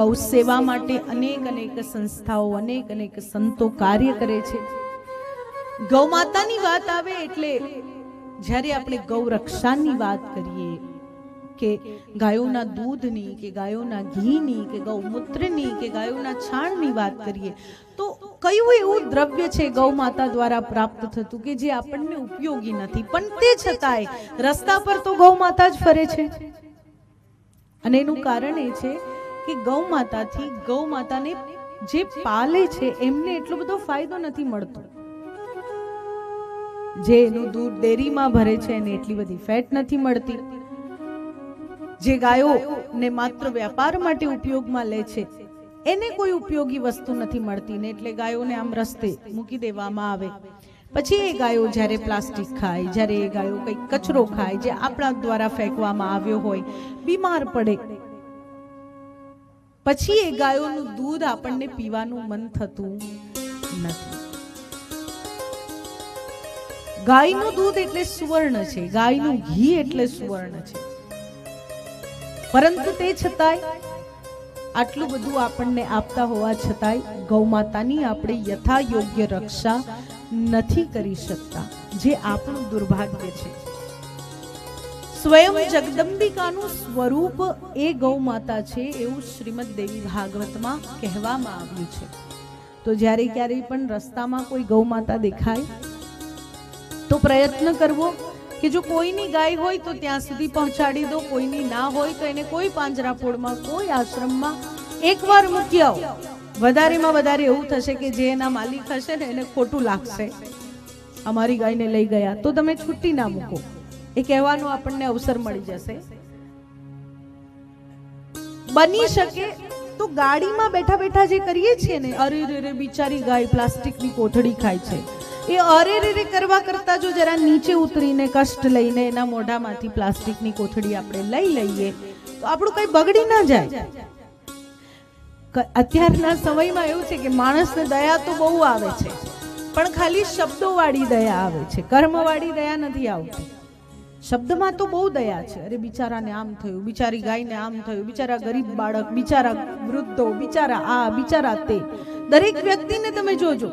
ગૌ સેવા માટે અનેક અનેક સંસ્થાઓ, અનેક અનેક સંતો કાર્ય કરે છે. ગૌ માતાની વાત આવે એટલે જ્યારે આપણે ગૌ રક્ષાની વાત કરીએ કે ગાયોના દૂધની, કે ગાયોના ઘીની, કે ગૌમૂત્રની કે ગાયોના છાણની વાત કરીએ, તો કયું એવું દ્રવ્ય છે ગૌ માતા દ્વારા પ્રાપ્ત થતું કે જે આપણને ઉપયોગી નથી? પણ તે છતાંય રસ્તા પર તો ગૌ માતા જ ફરે છે. અને એનું કારણ એ છે કે ગૌ માતાથી ગૌ માતાને જે પાલે છે, એમને એટલો બધો ફાયદો નથી મળતો. જે એનું દૂધ ડેરીમાં ભરે છે, એને એટલી બધી ફેટ નથી મળતી. જે ગાયો ને માત્ર વ્યાપાર માટે ઉપયોગમાં લે છે, એને કોઈ ઉપયોગી વસ્તુ નથી મળતી ને એટલે ગાયોને આમ રસ્તે મૂકી દેવામાં આવે. પછી એ ગાયો જ્યારે પ્લાસ્ટિક ખાય, જ્યારે એ ગાયો કંઈક કચરો ખાય, જે આપણા દ્વારા ફેંકવામાં આવ્યો હોય, બીમાર પડે પછી એ ગાયોનું દૂધ આપણને પીવાનું મન થતું નથી. ગાયનું દૂધ એટલે સુવર્ણ છે. ગાયનું ઘી એટલે સુવર્ણ છે. પરંતુ તે છતાંય આટલું બધું આપણને આપતા હોવા છતાંય ગૌમાતાની આપણે યથા યોગ્ય રક્ષા નથી કરી શકતા, જે આપણું દુર્ભાગ્ય છે. સ્વયં જગદંબિકાનું સ્વરૂપ એ ગૌ માતા છે એવું શ્રીમદ દેવી ભાગવતમાં કહેવામાં આવ્યું છે. તો જ્યારે ક્યારેય પણ રસ્તામાં કોઈ ગૌ માતા દેખાય, તો પ્રયત્ન કરવો કે જો કોઈની ગાય હોય તો ત્યાં સુધી પહોંચાડી દો, કોઈની ના હોય તો એને કોઈ પાંજરાપોળમાં, કોઈ આશ્રમમાં એકવાર મૂકી આવો. વધારેમાં વધારે એવું થશે કે જે એના માલિક હશે ને એને ખોટું લાગશે. અમારી ગાયને લઈ ગયા તો તમે છૂટી ના મૂકો. એ કહેવાનો આપણને અવસર મળી જશે. બની શકે તો ગાડીમાં બેઠા બેઠા જે કરીએ છીએ ને, અરે રે રે બિચારી ગાય પ્લાસ્ટિકની કોથળી ખાય છે. એ અરે રે રે કરવા કરતા જો જરા નીચે ઉતરીને, કષ્ટ લઈને એના મોઢામાંથી પ્લાસ્ટિકની કોથળી આપણે લઈ લઈએ, તો આપણું કઈ બગડી ના જાય. અત્યારના સમયમાં એવું છે કે માણસને દયા તો બહુ આવે છે, પણ ખાલી શબ્દોવાળી દયા આવે છે, કર્મવાળી દયા નથી આવતી. શબ્દમાં તો બહુ દયા છે. અરે, બિચારાને આમ થયું, બિચારી ગાયને આમ થયું, બિચારા ગરીબ બાળક, બિચારા વૃદ્ધો, બિચારા આ, બિચારા તે. દરેક વ્યક્તિને તમે જોજો.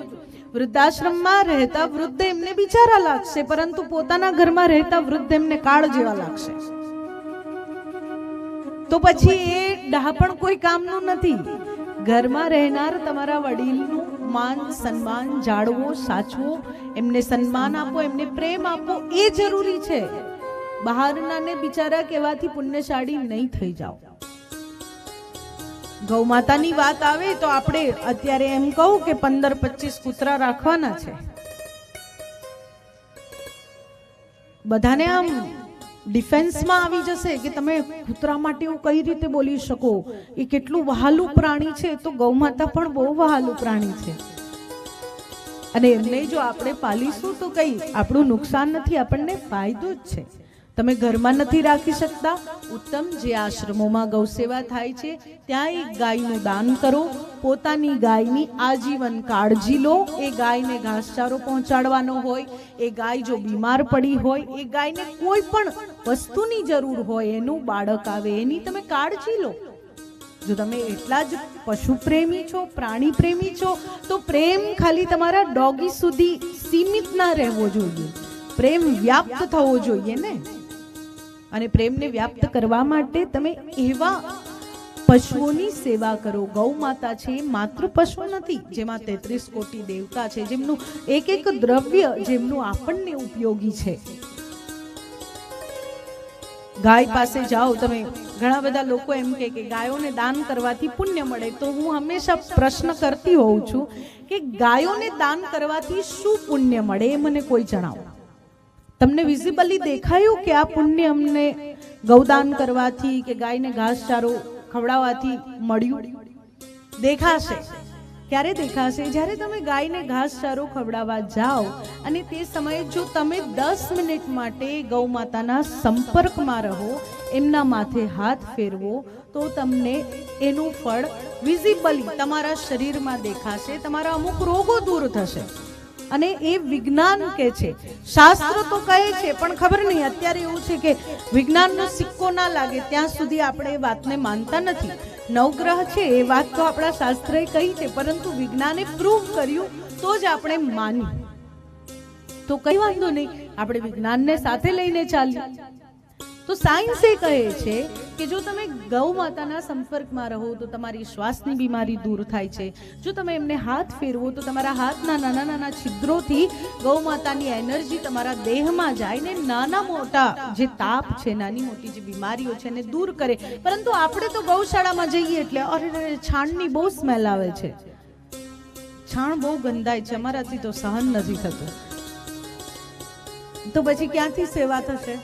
વૃદ્ધાશ્રમમાં રહેતા વૃદ્ધ એમને બિચારા લાગશે, પરંતુ પોતાના ઘરમાં રહેતા વૃદ્ધ એમને કાળ જેવા લાગશે. તો પછી એ ડહાપણ કોઈ કામનું નથી. ઘરમાં રહેનાર તમારા વડીલનું માન, સન્માન, જાળવો, સાચવો, એમને સન્માન આપો, એમને પ્રેમ આપો, એ જરૂરી છે. બહારના ને બિચારા કહેવાથી પુણ્યશાળી નહીં થઈ જાઓ. ગૌ માતાની વાત આવે તો આપણે અત્યારે એમ કહું કે પંદર પચીસ કૂતરા રાખવાના છે. બધાને આમ ડિફેન્સમાં આવી જશે કે તમે કૂતરા માટે હું કઈ રીતે બોલી શકો? એ કેટલું વહાલું પ્રાણી છે, તો ગૌ માતા પણ બહુ વહાલું પ્રાણી છે. અને એમને જો આપણે પાલીશું તો કઈ આપણું નુકસાન નથી, આપણને ફાયદો જ છે. તમે ઘરમાં નથી રાખી શકતા? ઉત્તમ, જે આશ્રમોમાં ગૌસેવા થાય છે, ત્યાં એક ગાયનું દાન કરો. પોતાની ગાયની આજીવન કાળજી લો. એ ગાયને ઘાસચારો પહોંચાડવાનો હોય, એ ગાય જો બીમાર પડી હોય, એ ગાયને કોઈ પણ વસ્તુની જરૂર હોય, એનું બાળક આવે, એની તમે કાળજી લો. જો તમે એટલા જ પશુ પ્રેમી છો પ્રાણી પ્રેમી છો, તો પ્રેમ ખાલી તમારા ડોગી સુધી સીમિત ના રહેવો જોઈએ. પ્રેમ વ્યાપ્ત થવો જોઈએ ને? અને પ્રેમને વ્યાપ્ત કરવા માટે તમે એવા પશુઓની સેવા કરો. ગૌ માતા છે એ માત્ર પશુ નથી, જેમાં તેત્રીસ કોટી દેવતા છે, જેમનું એક એક દ્રવ્ય જેમનું આપણને ઉપયોગી છે. ગાય પાસે જાઓ, તમે ઘણા બધા લોકો એમ કહે કે ગાયોને દાન કરવાથી પુણ્ય મળે. તો હું હંમેશા પ્રશ્ન કરતી હોઉં છું કે ગાયોને દાન કરવાથી શું પુણ્ય મળે એ મને કોઈ જણાવો. તમને વિઝિબલી દેખાયું કે આ પુણ્ય અમને ગૌદાન કરવાથી કે ગાયને ઘાસચારો ખવડાવવાથી મળ્યું? દેખાશે. ક્યારે દેખાશે? જ્યારે તમે ગાયને ઘાસચારો ખવડાવવા જાઓ અને તે સમયે જો તમે દસ મિનિટ માટે ગૌ માતાના સંપર્કમાં રહો, એમના માથે હાથ ફેરવો, તો તમને એનું ફળ વિઝિબલી તમારા શરીરમાં દેખાશે, તમારા અમુક રોગો દૂર થશે. અને એ વિજ્ઞાન કે છે? શાસ્ત્ર તો કહે છે, પણ ખબર નહીં. અત્યારે એવું છે કે વિજ્ઞાનનો સિક્કો ના લાગે. ત્યાં સુધી આપણે એ વાતને માનતા નથી. નવગ્રહ છે, એ વાત તો આપણા શાસ્ત્રએ કહી છે, પરંતુ વિજ્ઞાને પ્રૂવ કર્યું તો જ આપણે માની તો કઈ વાંધો નહીં. આપણે વિજ્ઞાનને સાથે લઈને ચાલીએ. તો સાયન્સ કહે છે કે જો તમે ગૌ માતાના સંપર્કમાં રહો તો તમારી શ્વાસની બીમારી દૂર થાય છે. જો તમે એમને હાથ ફેરવો તો તમારા હાથના નાના નાના છિદ્રોથી ગૌ માતાની એનર્જી તમારા દેહમાં જાય ને નાના મોટા જે તાપ છે, નાની મોટી જે બીમારીઓ છે એને દૂર કરે. પરંતુ આપણે તો ગૌશાળામાં જઈએ એટલે અરે છાણની બહુ સ્મેલ આવે છે. છાણ બહુ ગંદાય છે, અમારાથી તો સહન નથી થતું. તો પછી ક્યાંથી સેવા થશે?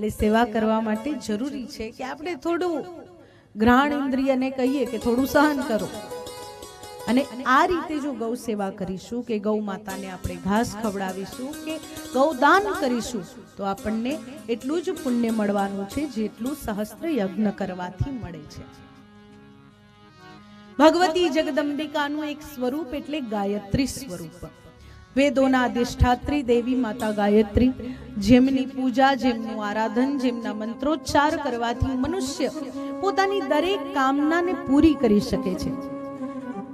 એટલે સેવા કરવા માટે જરૂરી છે કે આપણે થોડું ઘ્રાણ ઇન્દ્રિયને કહીએ કે થોડું સહન કરો. અને આ રીતે જો ગૌ સેવા કરીશું કે ગૌ માતાને આપણે ઘાસ ખવડાવીશું કે ગૌદાન કરીશું, તો આપણને એટલું જ પુણ્ય મળવાનું છે જેટલું સહસ્ત્ર યજ્ઞ કરવાથી મળે છે. ભગવતી જગદંબિકાનું એક સ્વરૂપ એટલે ગાયત્રી સ્વરૂપ. વેદોના અધિષ્ઠાત્રી દેવી માતા ગાયત્રી, જેમની પૂજા, જેમનું આરાધન, જેમના મંત્રોચ્ચાર કરવાથી મનુષ્ય પોતાની દરેક કામનાને પૂરી કરી શકે છે.